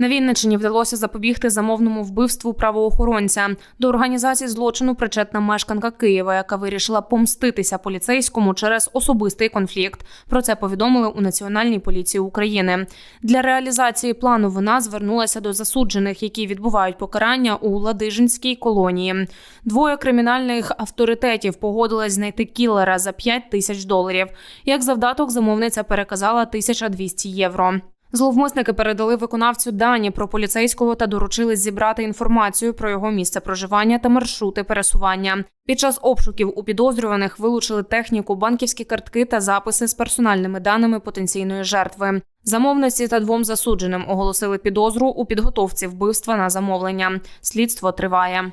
На Вінниччині вдалося запобігти замовному вбивству правоохоронця. До організації злочину причетна мешканка Києва, яка вирішила помститися поліцейському через особистий конфлікт. Про це повідомили у Національній поліції України. Для реалізації плану вона звернулася до засуджених, які відбувають покарання у Ладижинській колонії. Двоє кримінальних авторитетів погодились знайти кілера за 5 тисяч доларів. Як завдаток замовниця переказала 1200 євро. Зловмисники передали виконавцю дані про поліцейського та доручили зібрати інформацію про його місце проживання та маршрути пересування. Під час обшуків у підозрюваних вилучили техніку, банківські картки та записи з персональними даними потенційної жертви. Замовниці та двом засудженим оголосили підозру у підготовці вбивства на замовлення. Слідство триває.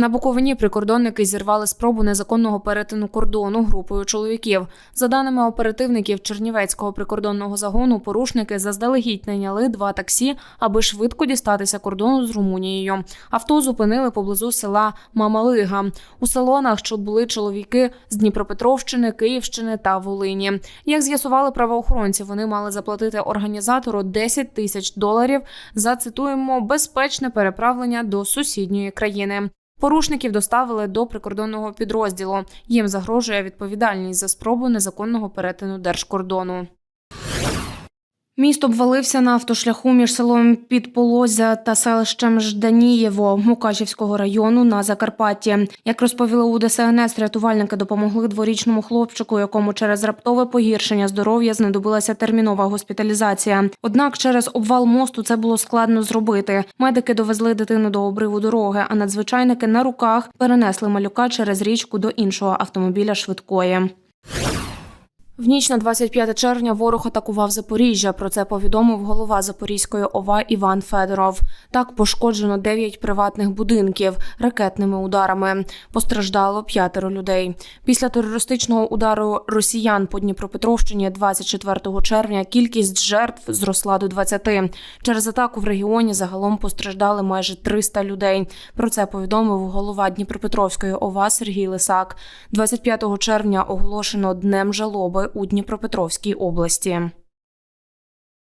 На Буковині прикордонники зірвали спробу незаконного перетину кордону групою чоловіків. За даними оперативників Чернівецького прикордонного загону, порушники заздалегідь найняли два таксі, аби швидко дістатися кордону з Румунією. Авто зупинили поблизу села Мамалига. У салонах, що були чоловіки з Дніпропетровщини, Київщини та Волині. Як з'ясували правоохоронці, вони мали заплатити організатору 10 тисяч доларів за цитуємо безпечне переправлення до сусідньої країни. Порушників доставили до прикордонного підрозділу. Їм загрожує відповідальність за спробу незаконного перетину держкордону. Міст обвалився на автошляху між селом Підполозя та селищем Жданієво Мукачівського району на Закарпатті. Як розповіли у ДСНС, рятувальники допомогли дворічному хлопчику, якому через раптове погіршення здоров'я знадобилася термінова госпіталізація. Однак через обвал мосту це було складно зробити. Медики довезли дитину до обриву дороги, а надзвичайники на руках перенесли малюка через річку до іншого автомобіля швидкої. В ніч на 25 червня ворог атакував Запоріжжя. Про це повідомив голова Запорізької ОВА Іван Федоров. Так пошкоджено 9 приватних будинків ракетними ударами. Постраждало п'ятеро людей. Після терористичного удару росіян по Дніпропетровщині 24 червня кількість жертв зросла до 20. Через атаку в регіоні загалом постраждали майже 300 людей. Про це повідомив голова Дніпропетровської ОВА Сергій Лисак. 25 червня оголошено днем жалоби у Дніпропетровській області.